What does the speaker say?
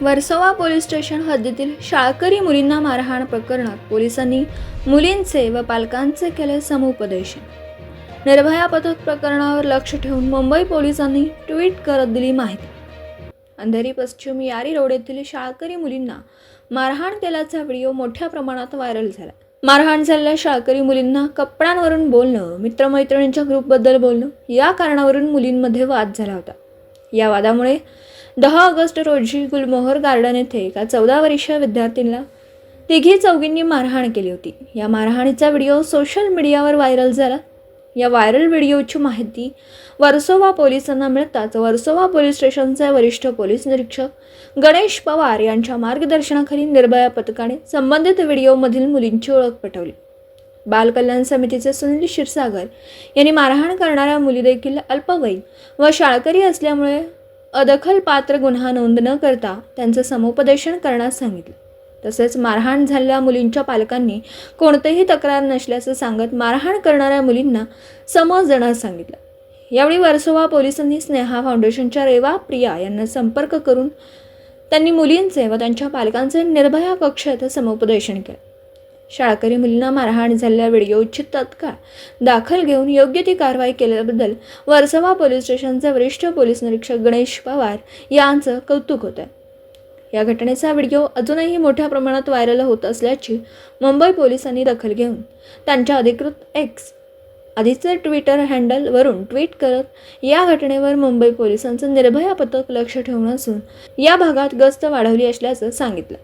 Versova police station हद्दीतील शाळकरी मुलींना मारहाण प्रकरणात पोलिसांनी मुलींचे व पालकांचे केले समुपदेशन. निर्भया पथक प्रकरणावर लक्ष ठेवून मुंबई पोलिसांनी ट्विट करत दिली माहिती. अंधेरी पश्चिम यारी रोड येथील शाळकरी मुलींना मारहाण केल्याचा व्हिडिओ मोठ्या प्रमाणात व्हायरल झाला. मारहाण झालेल्या शाळकरी मुलींना कपड्यांवरून बोलणं मित्रमैत्रिणींच्या ग्रुपबद्दल बोलणं या कारणावरून मुलींमध्ये वाद झाला होता. या वादामुळे दहा ऑगस्ट रोजी गुलमोहर गार्डन येथे एका चौदा वर्षीय विद्यार्थींना तिघी चौघींनी मारहाण केली होती. या मारहाणीचा व्हिडिओ सोशल मीडियावर व्हायरल झाला. या व्हायरल व्हिडिओची माहिती वर्सोवा पोलिसांना मिळताच वर्सोवा पोलीस स्टेशनचे वरिष्ठ पोलीस निरीक्षक गणेश पवार यांच्या मार्गदर्शनाखाली निर्भया पथकाने संबंधित व्हिडिओमधील मुलींची ओळख पटवली. बालकल्याण समितीचे सुनील क्षीरसागर यांनी मारहाण करणाऱ्या मुली देखील अल्पवयीन व शाळकरी असल्यामुळे अदखलपात्र गुन्हा नोंद न करता त्यांचं समुपदेशन करण्यास सांगितलं. तसेच मारहाण झालेल्या मुलींच्या पालकांनी कोणतेही तक्रार नसल्याचं सांगत मारहाण करणाऱ्या मुलींना समज देण्यास सांगितलं. यावेळी वर्सोवा पोलिसांनी स्नेहा फाउंडेशनच्या रेवा प्रिया यांना संपर्क करून त्यांनी मुलींचे व त्यांच्या पालकांचे निर्भया कक्ष येथे समुपदेशन केलं. शाळकरी मुलींना मारहाण झालेल्या व्हिडिओची तत्काळ दाखल घेऊन योग्य ती कारवाई केल्याबद्दल वर्सवा पोलीस स्टेशनचे वरिष्ठ पोलीस निरीक्षक गणेश पवार यांचं कौतुक होतं या घटनेचा व्हिडिओ अजूनही मोठ्या प्रमाणात व्हायरल होत असल्याची मुंबई पोलिसांनी दखल घेऊन त्यांच्या अधिकृत एक्स आधीचे ट्विटर हँडलवरून ट्विट करत या घटनेवर मुंबई पोलिसांचं निर्भया पथक लक्ष ठेवून असून या भागात गस्त वाढवली असल्याचं सांगितलं.